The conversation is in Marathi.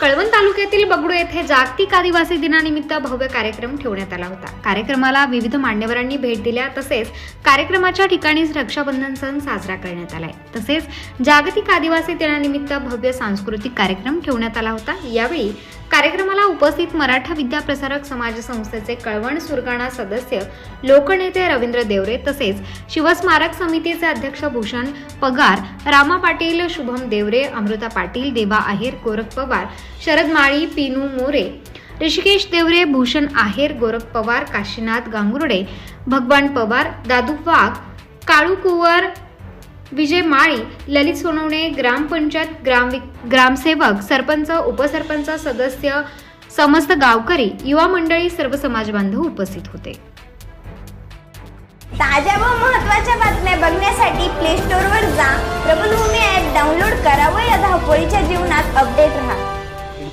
कळवण तालुक्यातील बगडू येथे जागतिक आदिवासी दिनानिमित्त भव्य कार्यक्रम ठेवण्यात आला होता. कार्यक्रमाला विविध मान्यवरांनी भेट दिल्या तसेच कार्यक्रमाच्या ठिकाणीच रक्षाबंधन सण साजरा करण्यात आलाय. तसेच जागतिक आदिवासी दिनानिमित्त भव्य सांस्कृतिक कार्यक्रम ठेवण्यात आला होता. यावेळी कार्यक्रमाला उपस्थित मराठा विद्या प्रसारक समाज संस्थेचे कळवण सुरगाणा सदस्य लोकनेते रवींद्र देवरे तसेच शिवस्मारक समितीचे अध्यक्ष भूषण पगार रामा पाटील शुभम देवरे अमृता पाटील देवा आहेर गोरख पवार शरद माळी पिनू मोरे ऋषिकेश देवरे भूषण आहेर गोरख पवार काशीनाथ गांगुर्डे भगवान पवार दादू वाघ काळू कुवर विजय माळी ललित सोनवणे ग्रामपंचायत ग्राम ग्रामसेवक सरपंच उपसरपंच सदस्य समस्त गावकरी युवा मंडळी सर्व समाज बांधव उपस्थित होते. ताज्या व महत्त्वाच्या बातम्या बघण्यासाठी प्ले स्टोअरवर जा. प्रबलभूमी ऍप डाउनलोड करावं या धावपळीच्या जीवनात अपडेट